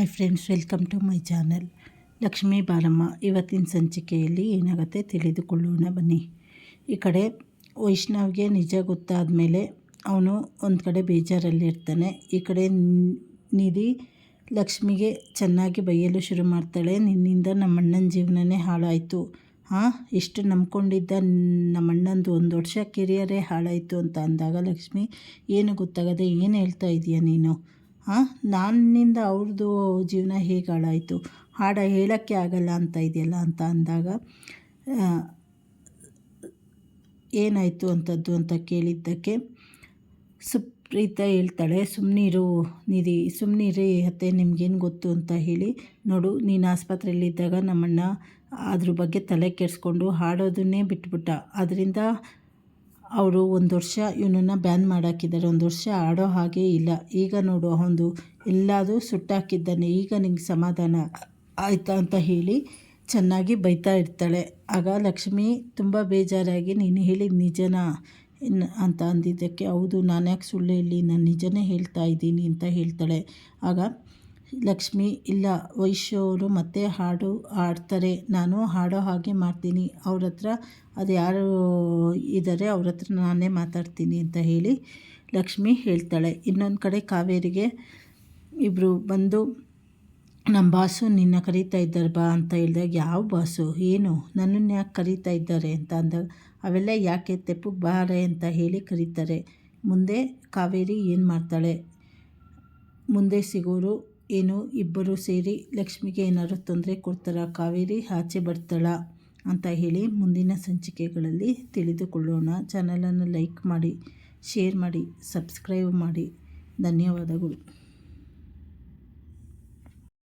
Hi friends welcome to my channel Lakshmi Baramma ಇವತ್ತಿನ ಸಂಚಿಕೆಯಲ್ಲಿ ಏನಾಗುತ್ತೆ ತಿಳಿದುಕೊಳ್ಳೋಣ ಬನ್ನಿ. ಈ ಕಡೆ ವೈಷ್ಣವ್ಗೆ ನಿಜ ಗೊತ್ತಾದ ಮೇಲೆ ಅವನು ಒಂದು ಕಡೆ ಬೇಜಾರಲ್ಲಿರ್ತಾನೆ. ಈ ಕಡೆ ನಿಧಿ ಲಕ್ಷ್ಮಿಗೆ ಚೆನ್ನಾಗಿ ಬೈಯಲು ಶುರು ಮಾಡ್ತಾಳೆ. ನಿನ್ನಿಂದ ನಮ್ಮಣ್ಣನ ಜೀವನನೇ ಹಾಳಾಯಿತು. ಹಾಂ, ಇಷ್ಟು ನಂಬ್ಕೊಂಡಿದ್ದ ನಮ್ಮಣ್ಣಂದು ಒಂದು ವರ್ಷ ಕೆರಿಯರೇ ಹಾಳಾಯಿತು ಅಂತ ಅಂದಾಗ ಲಕ್ಷ್ಮಿ, ಏನು ಗೊತ್ತಾಗದೆ ಏನು ಹೇಳ್ತಾ ಇದೀಯ ನೀನು? ನನ್ನಿಂದ ಅವ್ರದ್ದು ಜೀವನ ಹೇಗೆ ಹಾಳಾಯಿತು? ಹಾಡು ಹೇಳೋಕ್ಕೆ ಆಗಲ್ಲ ಅಂತ ಇದೆಯಲ್ಲ ಅಂತ ಅಂದಾಗ ಏನಾಯಿತು ಅಂಥದ್ದು ಅಂತ ಕೇಳಿದ್ದಕ್ಕೆ ಸುಪ್ರೀತ ಹೇಳ್ತಾಳೆ ಸುಮ್ಮನಿರು ನಿಧಿ ಸುಮ್ಮನಿರಿ ಅತ್ತೆ, ನಿಮ್ಗೇನು ಗೊತ್ತು ಅಂತ ಹೇಳಿ, ನೋಡು, ನೀನು ಆಸ್ಪತ್ರೆಯಲ್ಲಿದ್ದಾಗ ನಮ್ಮಣ್ಣ ಅದ್ರ ಬಗ್ಗೆ ತಲೆ ಕೆಡಿಸ್ಕೊಂಡು ಹಾಡೋದನ್ನೇ ಬಿಟ್ಬಿಟ್ಟ. ಅದರಿಂದ ಅವರು ಒಂದು ವರ್ಷ ಇವನನ್ನು ಬ್ಯಾನ್ ಮಾಡಾಕಿದ್ದಾರೆ, ಒಂದು ವರ್ಷ ಆಡೋ ಹಾಗೆ ಇಲ್ಲ. ಈಗ ನೋಡು ಅವನು ಎಲ್ಲದೂ ಸುಟ್ಟಾಕಿದ್ದಾನೆ, ಈಗ ನಿಂಗೆ ಸಮಾಧಾನ ಆಯಿತಾ ಅಂತ ಹೇಳಿ ಚೆನ್ನಾಗಿ ಬೈತಾ ಇರ್ತಾಳೆ. ಆಗ ಲಕ್ಷ್ಮಿ ತುಂಬ ಬೇಜಾರಾಗಿ, ನೀನು ಹೇಳಿದ ನಿಜನ ಅಂತ ಅಂದಿದ್ದಕ್ಕೆ, ಹೌದು ನಾನು ಯಾಕೆ ಸುಳ್ಳು ಹೇಳಿ, ನಾನು ನಿಜನೇ ಹೇಳ್ತಾ ಇದ್ದೀನಿ ಅಂತ ಹೇಳ್ತಾಳೆ. ಆಗ ಲಕ್ಷ್ಮಿ, ಇಲ್ಲ, ವೈಶ್ಯವರು ಮತ್ತೆ ಹಾಡು ಹಾಡ್ತಾರೆ. ನಾನು ಹಾಡೋ ಹಾಗೆ ಮಾಡ್ತೀನಿ. ಅವ್ರ ಹತ್ರ ಅದು ಯಾರು ಇದ್ದಾರೆ ಅವ್ರ ಹತ್ರ ನಾನೇ ಮಾತಾಡ್ತೀನಿ ಅಂತ ಹೇಳಿ ಲಕ್ಷ್ಮಿ ಹೇಳ್ತಾಳೆ. ಇನ್ನೊಂದು ಕಡೆ ಕಾವೇರಿಗೆ ಇಬ್ಬರು ಬಂದು ನಮ್ಮ ಬಾಸು ನಿನ್ನ ಕರೀತಾ ಇದ್ದಾರೆ ಬಾ ಅಂತ ಹೇಳಿದಾಗ, ಯಾವ ಬಾಸು? ಏನು? ನನ್ನನ್ನು ಯಾಕೆ ಕರೀತಾ ಇದ್ದಾರೆ? ಅಂತ ಅಂದಾಗ ಅವೆಲ್ಲ ಯಾಕೆ ತೆಪ್ಪು ಬಾರೆ? ಅಂತ ಹೇಳಿ ಕರೀತಾರೆ. ಮುಂದೆ ಕಾವೇರಿ ಏನು ಮಾಡ್ತಾಳೆ? ಮುಂದೆ ಸಿಗೋರು ಏನು, ಇಬ್ಬರು ಸೇರಿ ಲಕ್ಷ್ಮಿಗೆ ಏನಾದ್ರು ತೊಂದರೆ ಕೊಡ್ತಾರ ಕಾವೇರಿ? ಆಚೆ ಬರ್ತಾಳ ಅಂತ ಹೇಳಿ ಮುಂದಿನ ಸಂಚಿಕೆಗಳಲ್ಲಿ ತಿಳಿದುಕೊಳ್ಳೋಣ. ಚಾನಲನ್ನು ಲೈಕ್ ಮಾಡಿ ಶೇರ್ ಮಾಡಿ ಸಬ್ಸ್ಕ್ರೈಬ್ ಮಾಡಿ. ಧನ್ಯವಾದಗಳು.